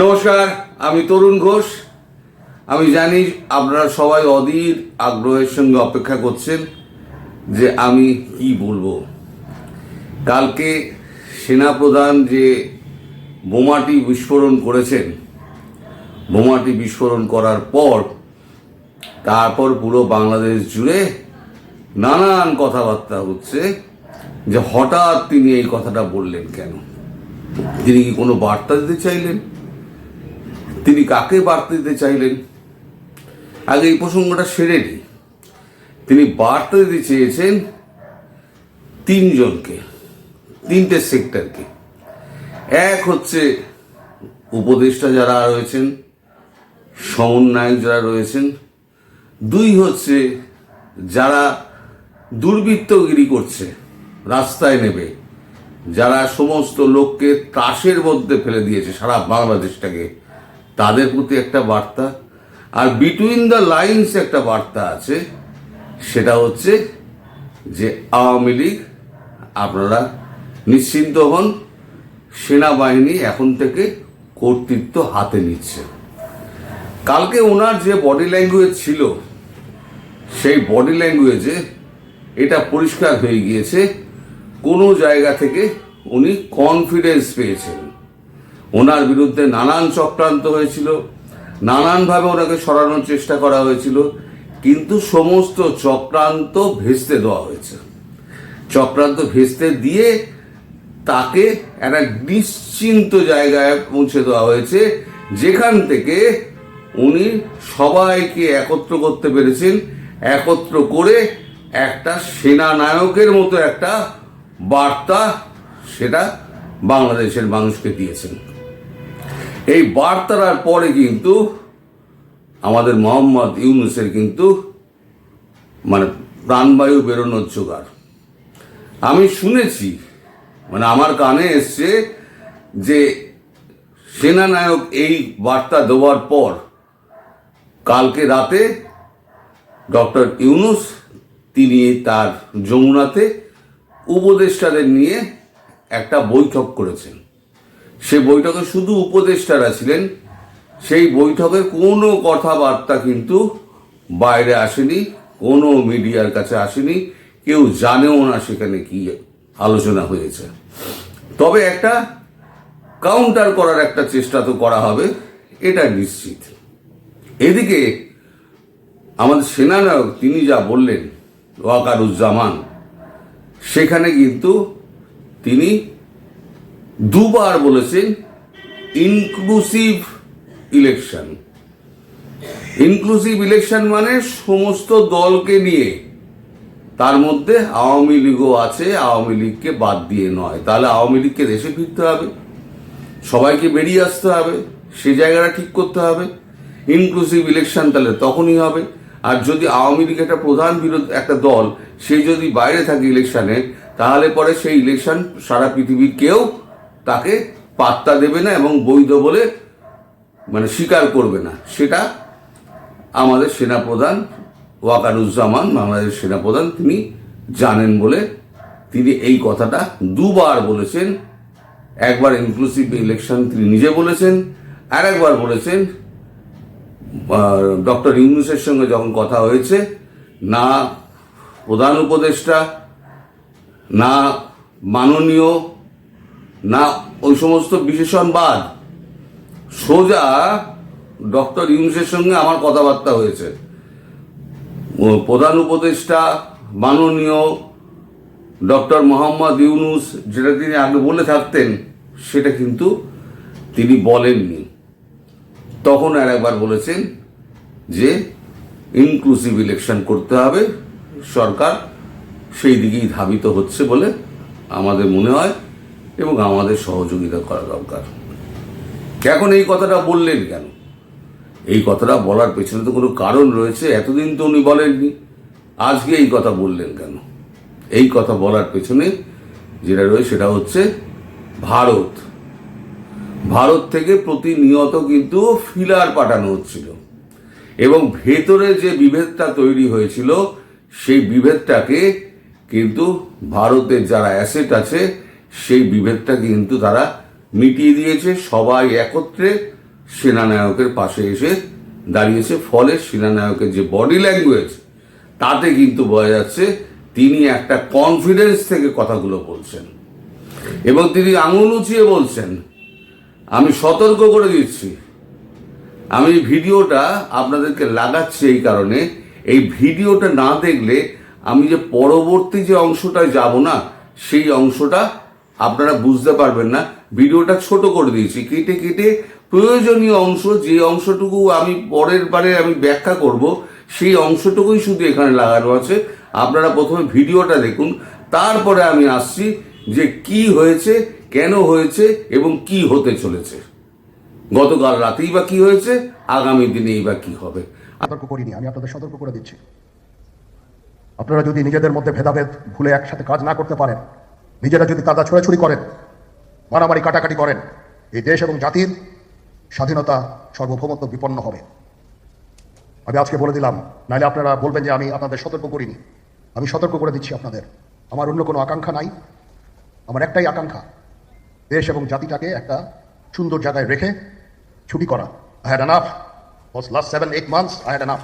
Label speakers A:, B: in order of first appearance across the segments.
A: নমস্কার, আমি তরুণ ঘোষ। আমি জানি আপনারা সবাই অধীর আগ্রহের সঙ্গে অপেক্ষা করছেন যে আমি কি বলব। কালকে সেনাপ্রধান যে বোমাটি বিস্ফোরণ করেছেন, বোমাটি বিস্ফোরণ করার পর, তারপর পুরো বাংলাদেশ জুড়ে নানান কথাবার্তা হচ্ছে যে হঠাৎ তিনি এই কথাটা বললেন কেন? তিনি কি কোনো বার্তা দিতে চাইলেন? তিনি কাকে বার্তা দিতে চাইলেন? আগে এই প্রসঙ্গটা সেরে নিই তিনি বার্তা দিতে চেয়েছেন তিনজনকে, তিনটে সেক্টরকে। এক হচ্ছে উপদেষ্টা যারা রয়েছেন, সমন্বয়ক যারা রয়েছেন। দুই হচ্ছে যারা দুর্বৃত্তগিরি করছে, রাস্তায় নেবে, যারা সমস্ত লোককে ত্রাসের মধ্যে ফেলে দিয়েছে সারা বাংলাদেশটাকে। তাদের প্রতি একটা বার্তা। আর বিটুইন দ্য লাইন্স একটা বার্তা আছে, সেটা হচ্ছে যে আওয়ামী লীগ, আপনারা নিশ্চিন্ত হন, সেনাবাহিনী এখন থেকে কর্তৃত্ব হাতে নিচ্ছে। কালকে ওনার যে বডি ল্যাঙ্গুয়েজ ছিল, সেই বডি ল্যাঙ্গুয়েজে এটা পরিষ্কার হয়ে গিয়েছে। কোনো জায়গা থেকে উনি কনফিডেন্স পেয়েছেন। ওনার বিরুদ্ধে নানান চক্রান্ত হয়েছিল, নানানভাবে ওনাকে সরানোর চেষ্টা করা হয়েছিল, কিন্তু সমস্ত চক্রান্ত ভেস্তে দেওয়া হয়েছে। চক্রান্ত ভেস্তে দিয়ে তাকে একটা নিশ্চিন্ত জায়গায় পৌঁছে দেওয়া হয়েছে, যেখান থেকে উনি সবাইকে একত্র করতে পেরেছেন, একত্র করে একটা সেনানায়কের মতো একটা বার্তা সেটা বাংলাদেশের মানুষকে দিয়েছেন। এই বার্তার পরে কিন্তু আমাদের মোহাম্মদ ইউনুসের কিন্তু মানে প্রাণবায়ু বেরোনোর জোগাড়। আমি শুনেছি মানে আমার কানে এসছে যে সেনানায়ক এই বার্তা দেওয়ার পর কালকে রাতে ডক্টর ইউনুস, তিনি তার যমুনাতে উপদেষ্টাদের নিয়ে একটা বৈঠক করেছেন। সে বৈঠকে শুধু উপদেষ্টারা ছিলেন, সেই বৈঠকে কোনো কথাবার্তা কিন্তু বাইরে আসেনি, কোনো মিডিয়ার কাছে আসেনি, কেউ জানেও না সেখানে কি আলোচনা হয়েছে। তবে একটা কাউন্টার করার একটা চেষ্টা তো করা হবে, এটা নিশ্চিত। এদিকে আমাদের সেনানায়ক, তিনি যা বললেন, ওয়াকারুজ্জামান, সেখানে কিন্তু তিনি দুবার বলেছেন ইনক্লুসিভ ইলেকশন ইনক্লুসিভ ইলেকশন মানে সমস্ত দলকে নিয়ে। তার মধ্যে আওয়ামী লীগও আছে, আওয়ামী লীগকে বাদ দিয়ে নয়। তাহলে আওয়ামী লীগকে দেশে ফিরতে হবে। সবাইকে বেরিয়ে আসতে হবে। সে জায়গাটা ঠিক করতে হবে। ইনক্লুসিভ ইলেকশন তাহলে তখনই হবে। আর যদি আওয়ামী লীগ একটা প্রধান বিরোধ, একটা দল, সে যদি বাইরে থাকে ইলেকশনে তাহলে পরে সেই ইলেকশন সারা পৃথিবীর কেউ তাকে পাত্তা দেবে না এবং বৈধ বলে মানে স্বীকার করবে না। সেটা আমাদের সেনাপ্রধান ওয়াকারুজ্জামান বাংলাদেশ সেনাপ্রধান, তিনি জানেন বলে তিনি এই কথাটা দুবার বলেছেন। একবার ইনক্লুসিভ ইলেকশন তিনি নিজে বলেছেন আর একবার বলেছেন ডক্টর ইউনুসের সঙ্গে যখন কথা হয়েছে, না প্রধান উপদেষ্টা, না মাননীয় না, ওই সমস্ত বিশেষণবাদ। সোজা ডক্টর ইউনুসের সঙ্গে আমার কথাবার্তা হয়েছে। প্রধান উপদেষ্টা, মাননীয় ডক্টর মোহাম্মদ ইউনুস, যেটা তিনি আগে বলে থাকতেন, সেটা কিন্তু তিনি বলেননি। তখন আর একবার বলেছেন যে ইনক্লুসিভ ইলেকশন করতে হবে। সরকার সেই দিকেই ধাবিত হচ্ছে বলে আমাদের মনে হয়। এবং আমাদের সহযোগিতা করা দরকার। এখন এই কথাটা বললেন কেন? এই কথাটা বলার পেছনে তো কোনো কারণ রয়েছে, এতদিন তো উনি বলেননি। আজকে এই কথা বললেন কেন? এই কথা বলার পেছনে যেটা রয়েছে সেটা হচ্ছে ভারত। ভারত থেকে প্রতিনিয়ত কিন্তু ফিলার পাঠানো হচ্ছিল। এবং ভেতরে যে বিভেদটা তৈরি হয়েছিল, সেই বিভেদটাকে কিন্তু ভারতের যারা অ্যাসেট আছে সেই বিভেদটা কিন্তু তারা মিটিয়ে দিয়েছে। সবাই একত্রে সেনানায়কের পাশে এসে দাঁড়িয়েছে। ফলে সেনানায়কের যে বডি ল্যাঙ্গুয়েজ তাতে কিন্তু বোঝা যাচ্ছে তিনি একটা কনফিডেন্স থেকে কথাগুলো বলছেন। এবং তিনি আঙুল উঁচিয়ে বলছেন, আমি সতর্ক করে দিচ্ছি। আমি ভিডিওটা আপনাদেরকে লাগাচ্ছি এই কারণে। এই ভিডিওটা না দেখলে আমি যে পরবর্তী যে অংশটায় যাব না, সেই অংশটা আপনারা বুঝতে পারবেন না। ভিডিওটা ছোট করে দিয়েছি। কেটে কেটে প্রয়োজনীয় অংশ, যে অংশটুকু আমি পরের বারে আমি ব্যাখ্যা করব, সেই অংশটুকুই শুধু এখানে লাগানো আছে। আপনারা প্রথমে ভিডিওটা দেখুন, তারপরে আমি আসছি যে কি হয়েছে, কেন হয়েছে এবং কি হতে চলেছে। গতকাল রাতেই বা কি হয়েছে, আগামী দিনেই বা কি হবে।
B: সতর্ক করিনি, আমি আপনাদের সতর্ক করে দিচ্ছি। আপনারা যদি নিজেদের মধ্যে ভেদাভেদ ভুলে একসাথে কাজ না করতে পারেন নিজেরা যদি কাদা ছোড়াছুড়ি করেন, মারামারি কাটাকাটি করেন, এই দেশ এবং জাতির স্বাধীনতা সর্বভৌমত্ব বিপন্ন হবে। আমি আজকে বলে দিলাম, নাহলে আপনারা বলবেন যে আমি আপনাদের সতর্ক করিনি। আমি সতর্ক করে দিচ্ছি আপনাদের। আমার অন্য কোনো আকাঙ্ক্ষা নাই। আমার একটাই আকাঙ্ক্ষা, দেশ এবং জাতিটাকে একটা সুন্দর জায়গায় রেখে ছুটি করা। I had enough was last seven eight months I had enough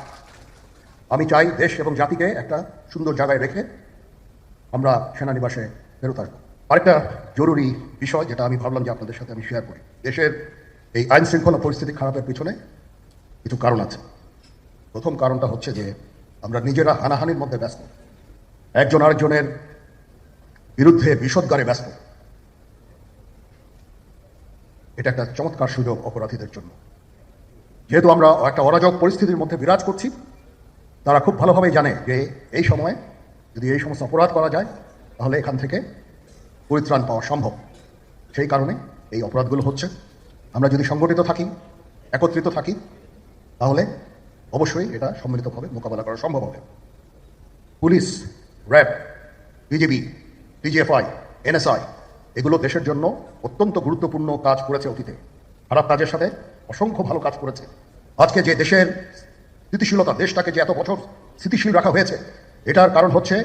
B: আমি চাই দেশ এবং জাতিকে একটা সুন্দর জায়গায় রেখে আমরা সেনানিবাসে ফেরত আসব। আরেকটা জরুরি বিষয় যেটা আমি ভাবলাম যে আপনাদের সাথে আমি শেয়ার করি। দেশের এই আইন শৃঙ্খলা পরিস্থিতি খারাপের পিছনে কিছু কারণ আছে। প্রথম কারণটা হচ্ছে যে আমরা নিজেরা হানাহানির মধ্যে ব্যস্ত। একজন আরেকজনের বিরুদ্ধে বিষদগারে ব্যস্ত। এটা একটা চমৎকার সুযোগ অপরাধীদের জন্য। যেহেতু আমরা একটা অরাজক পরিস্থিতির মধ্যে বিরাজ করছি, তারা খুব ভালোভাবেই জানে যে এই সময় যদি এই সমস্ত অপরাধ করা যায় তাহলে এখান থেকে পরিত্রাণ পাওয়া সম্ভব। সেই কারণে এই অপরাধগুলো হচ্ছে। আমরা যদি সংগঠিত থাকি, একত্রিত থাকি, তাহলে অবশ্যই এটা সম্মিলিতভাবে মোকাবেলা করা সম্ভব হবে। Police, RAB BJP DGFI NSI, এগুলো দেশের জন্য অত্যন্ত গুরুত্বপূর্ণ কাজ করেছে অতীতে। খারাপ কাজের সাথে অসংখ্য ভালো কাজ করেছে। আজকে যে দেশের স্থিতিশীলতা, দেশটাকে যে এত বছর স্থিতিশীল রাখা হয়েছে, এটার কারণ হচ্ছে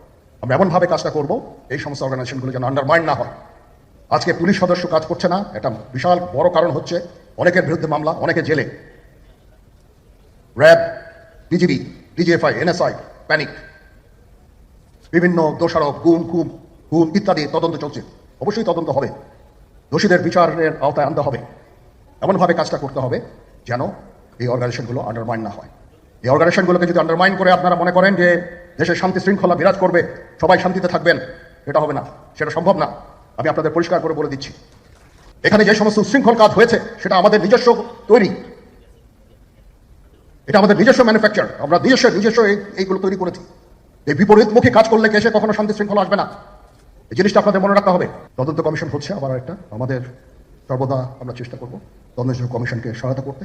B: আমরা এমনভাবে কাজটা করব, এই সমস্ত অর্গানাইজেশনগুলো যেন আন্ডারমাইন্ড না হয়। আজকে পুলিশ সদস্য কাজ করছে না, এটা বিশাল বড় কারণ হচ্ছে অনেকের বিরুদ্ধে মামলা, অনেকে জেলে। RAB BGB DGFI, NSI, panic, বিভিন্ন দোষারোপ, গুম খুম খুন ইত্যাদি তদন্ত চলছে। অবশ্যই তদন্ত হবে। দোষীদের বিচারের আওতায় আনতে হবে। এমনভাবে কাজটা করতে হবে যেন এই অর্গানাইজেশনগুলো আন্ডারমাইন না হয়। এই অর্গানাইজেশনগুলোকে যদি আন্ডারমাইন করে আপনারা মনে করেন যে দেশের শান্তি শৃঙ্খলা বিরাজ করবে, সবাই শান্তিতে থাকবেন। সেটা হবে না, সেটা সম্ভব না। আমি আপনাদের পরিষ্কার করে বলে দিচ্ছি। এখানে যে সমস্ত উশৃঙ্খল কাজ হয়েছে, সেটা আমাদের নিজস্ব তৈরি। এটা আমাদের নিজস্ব ম্যানুফ্যাকচার আমরা নিজস্ব নিজস্ব এইগুলো তৈরি করেছি। এই বিপরীতমুখী কাজ করলে কেসে কখনো শান্তি শৃঙ্খলা আসবে না? এই জিনিসটা আপনাদের মনে রাখতে হবে। তদন্ত কমিশন হচ্ছে আবার একটা। আমাদের সর্বদা আমরা চেষ্টা করব তদন্ত কমিশনকে সহায়তা করতে।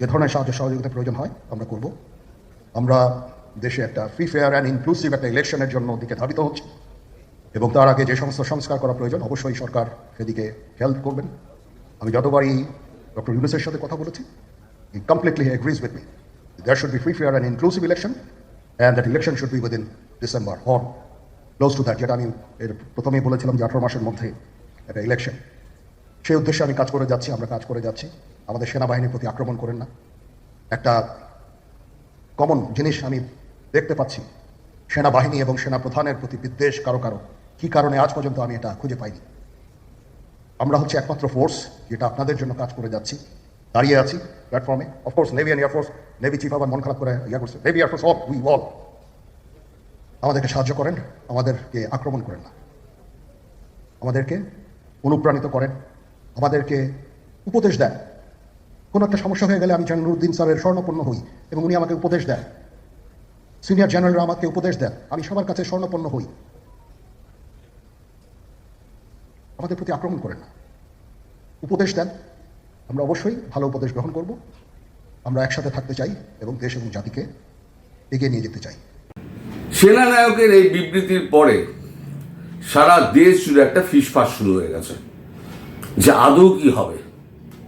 B: যে ধরনের সাহায্য সহযোগিতা প্রয়োজন হয়, আমরা করব। আমরা দেশে একটা ফ্রি ফেয়ার অ্যান্ড ইনক্লুসিভ একটা ইলেকশনের জন্য দিকে ধাবিত হচ্ছে। এবং তার আগে যে সমস্ত সংস্কার করা প্রয়োজন, অবশ্যই সরকার সেদিকে হেল্প করবেন। আমি যতবারই ডক্টর ইউনুসের সাথে কথা বলেছি he completely agrees with me there should be free fair and inclusive election and that election should be within December or close to that যেটা আমি এর প্রথমেই বলেছিলাম যে আঠারো মাসের মধ্যে একটা ইলেকশন সেই উদ্দেশ্যে আমি কাজ করে যাচ্ছি, আমরা কাজ করে যাচ্ছি। আমাদের সেনাবাহিনীর প্রতি আক্রমণ করেন না। একটা কমন জিনিস আমি দেখতে পাচ্ছি। সেনাবাহিনী এবং সেনা প্রধানের প্রতি বিদ্বেষ কারও কারও। কি কারণে আজ পর্যন্ত আমি এটা খুঁজে পাইনি? আমরা হচ্ছে একমাত্র ফোর্স যেটা আপনাদের জন্য কাজ করে যাচ্ছি। দাঁড়িয়ে আছি প্ল্যাটফর্মে of course navy and air force navy chief আবার মন খারাপ করে ইয়া করছে। Navy air force of we all আমাদেরকে সাহায্য করেন, আমাদেরকে আক্রমণ করেন না। আমাদেরকে অনুপ্রাণিত করেন। আমাদেরকে উপদেশ দেন। কোনো একটা সমস্যা হয়ে গেলে আমি জানুরুদ্দিন স্যারের স্বর্ণপূর্ণ হই এবং উনি আমাকে উপদেশ দেন। সিনিয়র জেনারেলরা আমাকে উপদেশ দেন। আমি সবার কাছে স্বর্ণপন্ন হই। আমাদের প্রতি আক্রমণ করেন না। উপদেশ দেন। আমরা অবশ্যই ভালো উপদেশ গ্রহণ করব। আমরা একসাথে থাকতে চাই এবং দেশ এবং জাতিকে এগিয়ে নিয়ে যেতে চাই।
A: সেনানায়কের এই বিবৃতির পরে সারা দেশ জুড়ে একটা ফিসফাস শুরু হয়ে গেছে যে আদৌ কি হবে।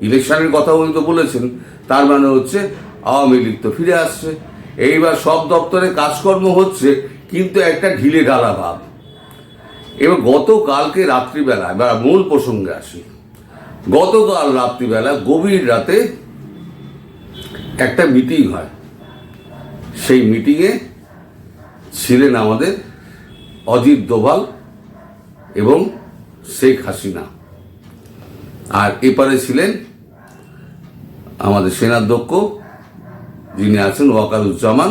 A: ইলেকশনের কথা উনি তো বলেছেন, তার মানে হচ্ছে আওয়ামী লীগ তো ফিরে আসছে। এইবার সব দপ্তরে কাজকর্ম হচ্ছে, কিন্তু একটা ঢিলে ঢালা ভাব। এবার গতকালকে রাত্রিবেলা, এবার মূল প্রসঙ্গে আসি। গতকাল রাত্রিবেলা, গভীর রাতে একটা মিটিং হয়। সেই মিটিংয়ে ছিলেন আমাদের অজিত দোভাল এবং শেখ হাসিনা। আর এপারে ছিলেন আমাদের সেনাধ্যক্ষ যিনি আছেন ওয়াকারুজ্জামান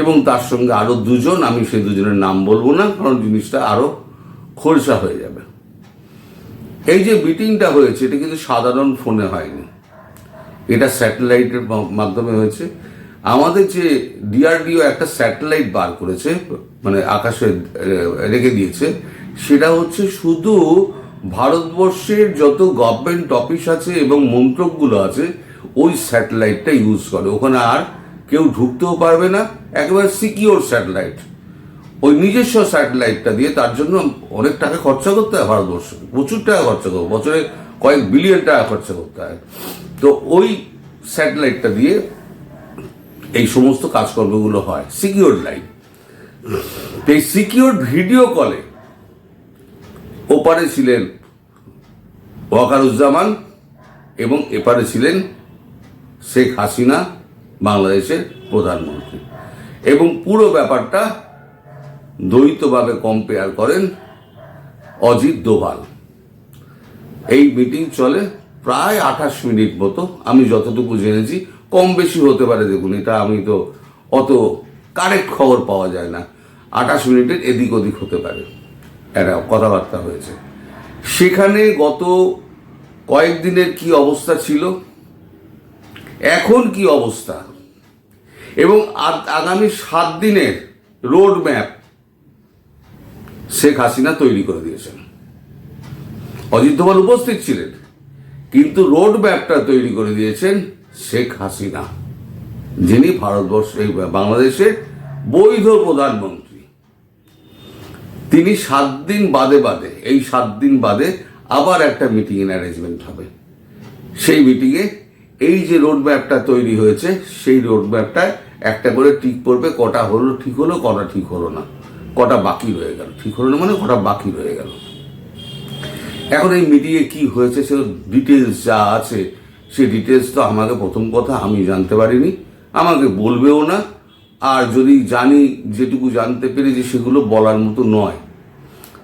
A: এবং তার সঙ্গে আরও দুজন, আমি সেই দুজনের নাম বলব না, কারণ জিনিসটা আরও খোলসা হয়ে যাবে। এই যে মিটিংটা হয়েছে, এটা কিন্তু সাধারণ ফোনে হয়নি। এটা স্যাটেলাইটের মাধ্যমে হয়েছে। আমাদের যে ডিআরডিও একটা স্যাটেলাইট বার করেছে মানে আকাশে রেখে দিয়েছে, সেটা হচ্ছে শুধু ভারতবর্ষের যত গভর্নমেন্ট অফিস আছে এবং মন্ত্রকগুলো আছে ওই স্যাটেলাইটটা ইউজ করে। ওখানে আর কেউ ঢুকতেও পারবে না, একেবারে সিকিওর স্যাটেলাইট। ওই নিজস্ব স্যাটেলাইটটা দিয়ে তার জন্য অনেক টাকা খরচা করতে হয় ভারতবর্ষ প্রচুর টাকা খরচা করবে, বছরে কয়েক বিলিয়ন টাকা খরচা করতে হয়। তো ওই স্যাটেলাইটটা দিয়ে এই সমস্ত কাজকর্মগুলো হয়, সিকিওর লাইন। তো এই সিকিউর ভিডিও কলে ওপারে ছিলেন ওয়াকারুজ্জামান এবং এপারে ছিলেন শেখ হাসিনা বাংলাদেশের প্রধানমন্ত্রী। এবং পুরো ব্যাপারটা দ্বৈতভাবে কম্পেয়ার করেন অজিত দোভাল। এই মিটিং চলে প্রায় আঠাশ মিনিট মতো, আমি যতটুকু জেনেছি। কম বেশি হতে পারে দেখুন, এটা আমি তো অত কারেক্ট খবর পাওয়া যায় না। আঠাশ মিনিটের এদিক ওদিক হতে পারে। একটা কথাবার্তা হয়েছে। সেখানে গত কয়েকদিনের কি অবস্থা ছিল? এখন কি অবস্থা? এবং আগামী সাত দিনের রোড ম্যাপ শেখ হাসিনা তৈরি করে দিয়েছেন। অজিত দোভাল উপস্থিত ছিলেন, কিন্তু রোড ম্যাপটা তৈরি করে দিয়েছেন শেখ হাসিনা, যিনি ভারতবর্ষ বাংলাদেশের বৈধ প্রধানমন্ত্রী। তিনি সাত দিন বাদে বাদে, এই সাত দিন বাদে আবার একটা মিটিং অ্যারেঞ্জমেন্ট হবে। সেই মিটিংয়ে এই যে রোড ম্যাপটা তৈরি হয়েছে, সেই রোড ম্যাপটায় একটা করে টিক পড়বে, কটা হলো ঠিক হলো, কটা ঠিক হলো না। কটা বাকি রয়ে গেল, ঠিক হলো না মানে কটা বাকি রয়ে গেল। এখন এই মিটিংয়ে কি হয়েছে সে ডিটেলস যা আছে, সেই ডিটেলস তো আমাকে প্রথম কথা আমি জানতে পারিনি, আমাকে বলবেও না। আর যদি জানি, যেটুকু জানতে পেরেছি সেগুলো বলার মতো নয়,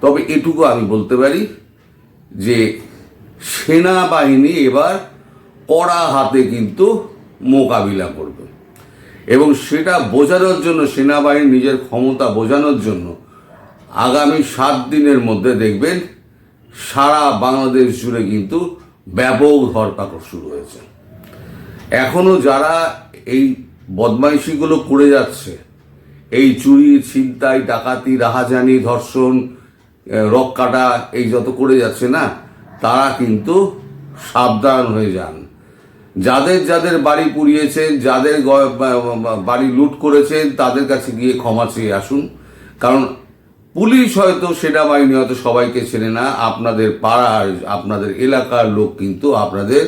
A: তবে এটুকু আমি বলতে পারি যে সেনাবাহিনী এবার কড়া হাতে কিন্তু মোকাবিলা করবে। এবং সেটা বোঝানোর জন্য, সেনাবাহিনী নিজের ক্ষমতা বোঝানোর জন্য আগামী সাত দিনের মধ্যে দেখবেন সারা বাংলাদেশ জুড়ে কিন্তু ব্যাপক ধরপাকড় শুরু হয়েছে। এখনও যারা এই বদমাইশিগুলো করে যাচ্ছে, এই চুরি, ছিনতাই, ডাকাতি, রাহাজানি, ধর্ষণ রক কাটা এই যত করে যাচ্ছে না, তারা কিন্তু সাবধান হয়ে যান। যাদের যাদের বাড়ি পুড়িয়েছেন, যাদের বাড়ি লুট করেছেন, তাদের কাছে গিয়ে ক্ষমা চেয়ে আসুন। কারণ পুলিশ হয়তো সেনাবাহিনী হয়তো সবাইকে চেনে না, আপনাদের পাড়ার, আপনাদের এলাকার লোক কিন্তু আপনাদের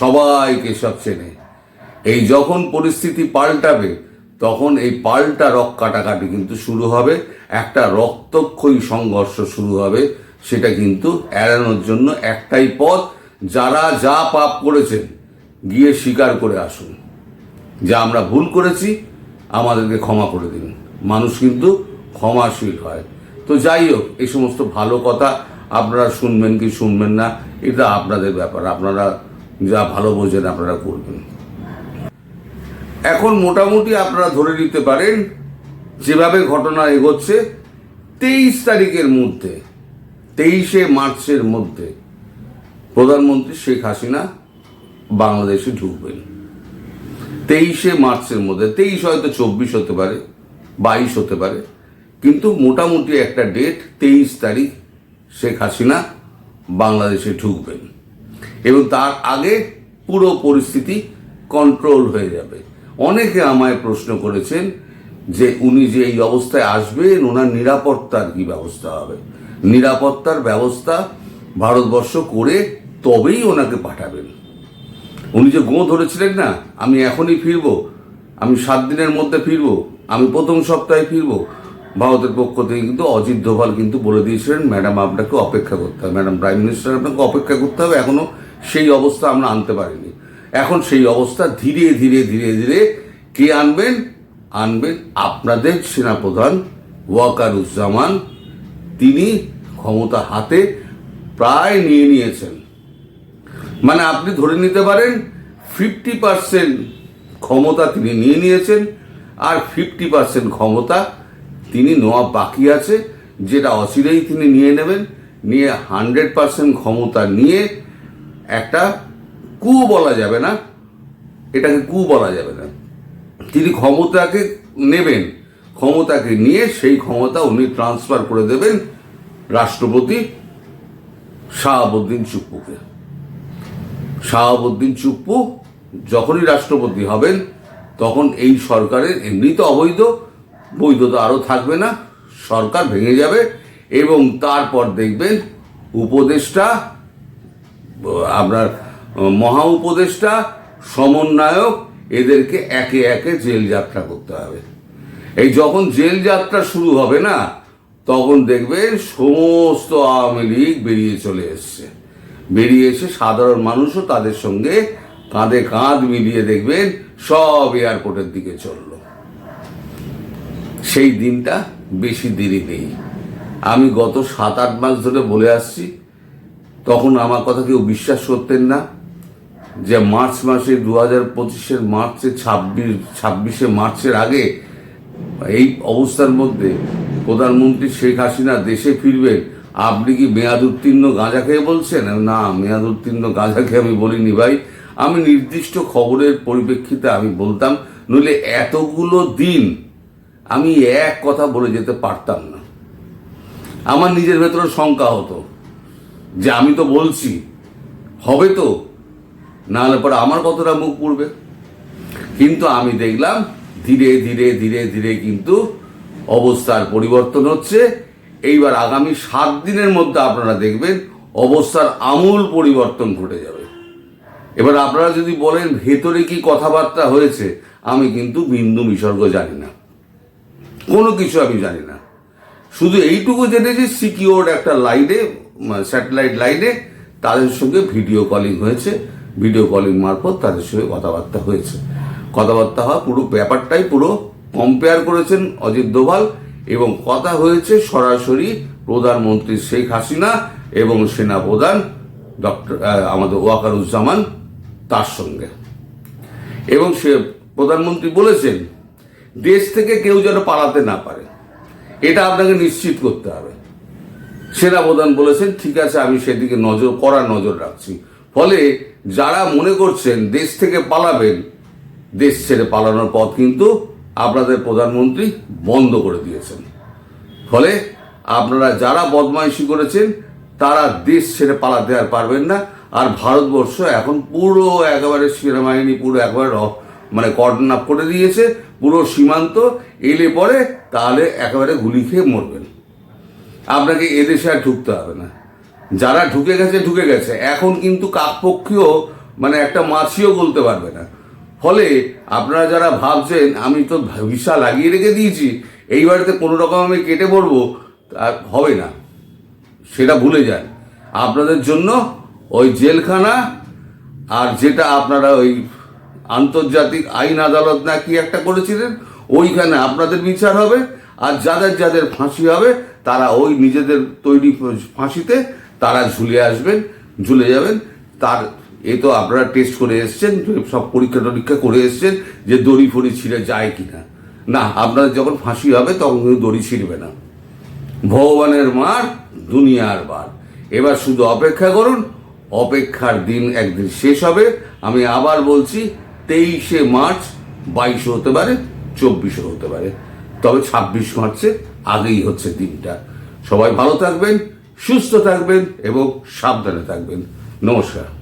A: সবাইকে সব চেনে। এই যখন পরিস্থিতি পাল্টাবে, তখন এই পাল্টা রক কাটাকাটি কিন্তু শুরু হবে, একটা রক্তক্ষয়ী সংঘর্ষ শুরু হবে, সেটা কিন্তু এড়ানোর জন্য একটাই পথ, যারা যা পাপ করেছেন গিয়ে স্বীকার করে আসুন। যা আমরা ভুল করেছি, আমাদেরকে ক্ষমা করে দিন। মানুষ কিন্তু ক্ষমাশীল হয়। তো যাই হোক, এই সমস্ত ভালো কথা আপনারা শুনবেন কি শুনবেন না, এটা আপনাদের ব্যাপার। আপনারা যা ভালো বোঝেন, আপনারা করবেন। এখন মোটামুটি আপনারা ধরে নিতে পারেন, যেভাবে ঘটনা এগোচ্ছে, তেইশ তারিখের মধ্যে, তেইশে মার্চের মধ্যে প্রধানমন্ত্রী শেখ হাসিনা বাংলাদেশে ঢুকবেন। তেইশে মার্চের মধ্যে, তেইশ হয়তো চব্বিশ হতে পারে, বাইশ হতে পারে, কিন্তু মোটামুটি একটা ডেট তেইশ তারিখ শেখ হাসিনা বাংলাদেশে ঢুকবেন। এবং তার আগে পুরো পরিস্থিতি কন্ট্রোল হয়ে যাবে। অনেকে আমায় প্রশ্ন করেছেন যে উনি যে এই অবস্থায় আসবেন, ওনার নিরাপত্তার কি ব্যবস্থা হবে? নিরাপত্তার ব্যবস্থা ভারতবর্ষ করে তবেই ওনাকে পাঠাবেন। উনি যে গো ধরেছিলেন না, আমি এখনই ফিরবো। আমি সাত দিনের মধ্যে ফিরবো। আমি প্রথম সপ্তাহে ফিরবো ভারতের পক্ষ থেকে। কিন্তু অজিত দোভাল কিন্তু বলে দিয়েছিলেন, ম্যাডাম, আপনাকে অপেক্ষা করতে হবে। ম্যাডাম, প্রাইম মিনিস্টার, আপনাকে অপেক্ষা করতে হবে। এখনও সেই অবস্থা আমরা আনতে পারিনি। এখন সেই অবস্থা ধীরে ধীরে ধীরে ধীরে কে আনবেন? আনবেন আপনাদের সেনাপ্রধান ওয়াকারুজ্জামান। তিনি ক্ষমতা হাতে প্রায় নিয়ে নিয়েছেন। মানে আপনি ধরে নিতে পারেন ফিফটি পার্সেন্ট ক্ষমতা তিনি নিয়ে নিয়েছেন আর ফিফটি পার্সেন্ট ক্ষমতা তিনি নেওয়া বাকি আছে, যেটা অচিরেই তিনি নিয়ে নেবেন। নিয়ে হান্ড্রেড পার্সেন্ট ক্ষমতা নিয়ে একটা কু বলা যাবে না, এটাকে কু বলা যাবে না। তিনি ক্ষমতাকে নেবেন, ক্ষমতাকে নিয়ে সেই ক্ষমতা উনি ট্রান্সফার করে দেবেন রাষ্ট্রপতি শাহাবুদ্দিন চুপ্পুকে। শাহাবুদ্দিন চুপ্পু যখনই রাষ্ট্রপতি হবেন, তখন এই সরকারের এমনি তো অবৈধ বৈধতা আরও থাকবে না, সরকার ভেঙে যাবে এবং তারপর দেখবেন উপদেষ্টা, আপনার মহা উপদেষ্টা, সমন্বয়ক, এদেরকে একে একে জেল যাত্রা করতে হবে। এই যখন জেল যাত্রা শুরু হবে না, তখন দেখবেন সমস্ত আওয়ামী লীগ বেরিয়ে চলে এসছে। বেরিয়ে এসে সাধারণ মানুষও তাদের সঙ্গে কাঁধে কাঁধ মিলিয়ে দেখবেন, সব এয়ারপোর্টের দিকে চলল। সেই দিনটা বেশি দেরি নেই। আমি গত সাত, আট মাস ধরে বলে আসছি, তখন আমার কথা কেউ বিশ্বাস করতেন না যে মার্চ মাসে দু হাজার পঁচিশের মার্চে, ছাব্বিশ, ছাব্বিশে মার্চের আগে এই অবস্থার মধ্যে প্রধানমন্ত্রী শেখ হাসিনা দেশে ফিরবেন আপনি কি মেয়াদ উত্তীর্ণ গাঁজা খেয়ে বলছেন? না মেয়াদ উত্তীর্ণ গাঁজা খেয়ে আমি বলিনি ভাই। আমি নির্দিষ্ট খবরের পরিপ্রেক্ষিতে আমি বলতাম, নইলে এতগুলো দিন আমি এক কথা বলে যেতে পারতাম না। আমার নিজের ভেতরে শঙ্কা হতো যে আমি তো বলছি, হবে তো? না হলে পরে আমার কতটা মুখ পড়বে? কিন্তু আমি দেখলাম, ধীরে ধীরে ধীরে ধীরে কিন্তু অবস্থার পরিবর্তন হচ্ছে। এইবার আগামী সাত দিনের মধ্যে আপনারা দেখবেন অবস্থার আমূল পরিবর্তন ঘটে যাবে। এবার আপনারা যদি বলেন ভেতরে কি কথাবার্তা হয়েছে, আমি কিন্তু বিন্দু বিসর্গ জানি না। কোনো কিছু আমি জানি না। শুধু এইটুকু জেনেছি সিকিওর একটা লাইনে স্যাটেলাইট লাইনে তাদের সঙ্গে ভিডিও কলিং হয়েছে। ভিডিও কলিং মারফত তাদের সঙ্গে কথাবার্তা হয়েছে। কথাবার্তা হওয়া পুরো ব্যাপারটাই পুরো কম্পেয়ার করেছেন অজিত দোভাল। এবং কথা হয়েছে সরাসরি প্রধানমন্ত্রী শেখ হাসিনা এবং সেনাপ্রধান ডক্টর আমাদের ওয়াকারুজ্জামান তার সঙ্গে। এবং সে প্রধানমন্ত্রী বলেছেন, দেশ থেকে কেউ যেন পালাতে না পারে। এটা আপনাকে নিশ্চিত করতে হবে। সেনাপ্রধান বলেছেন, ঠিক আছে, আমি সেদিকে নজর, কড়া নজর রাখছি। ফলে যারা মনে করছেন, দেশ থেকে পালাবেন, দেশ ছেড়ে পালানোর পথ কিন্তু আপনাদের প্রধানমন্ত্রী বন্ধ করে দিয়েছেন। ফলে আপনারা যারা বদমাইশি করেছেন, তারা দেশ ছেড়ে পালাতে আর পারবেন না। আর ভারতবর্ষ এখন পুরো একেবারে সেনাবাহিনী, পুরো একবারে মানে কর্ডন আপ করে দিয়েছে, পুরো সীমান্ত এলে পরে তাহলে একেবারে গুলি খেয়ে মরবেন। আপনাকে এদেশে আর ঢুকতে হবে না। যারা ঢুকে গেছে ঢুকে গেছে। এখন কিন্তু কাকপক্ষীয় মানে একটা মাছিও বলতে পারবে না। ফলে আপনারা যারা ভাবছেন, আমি তো ভিসা লাগিয়ে রেখে দিয়েছি, এই বাড়িতে কোনো রকম আমি কেটে পড়ব, তা হবে না। সেটা ভুলে যান। আপনাদের জন্য ওই জেলখানা আর যেটা আপনারা ওই আন্তর্জাতিক আইন আদালত না কি একটা করেছিলেন, ওইখানে আপনাদের বিচার হবে, আর যাদের যাদের ফাঁসি হবে, তারা ওই নিজেদের তৈরি ফাঁসিতে তারা ঝুলে আসবেন, ঝুলে যাবেন। তার এ তো আপনারা টেস্ট করে এসছেন, সব পরীক্ষা টরীক্ষা করে এসছেন যে দড়ি ফড়ি ছিঁড়ে যায় কিনা। না আপনাদের যখন ফাঁসি হবে তখন কিন্তু দড়ি ছিঁড়বে না। ভগবানের মার, দুনিয়ার বার। এবার শুধু অপেক্ষা করুন, অপেক্ষার দিন একদিন শেষ হবে। আমি আবার বলছি, তেইশে মার্চ, বাইশে হতে পারে, চব্বিশে হতে পারে। তবে ছাব্বিশ মার্চে আগেই হচ্ছে দিনটা। সবাই ভালো থাকবেন, সুস্থ থাকবেন এবং সাবধানে থাকবেন। নমস্কার।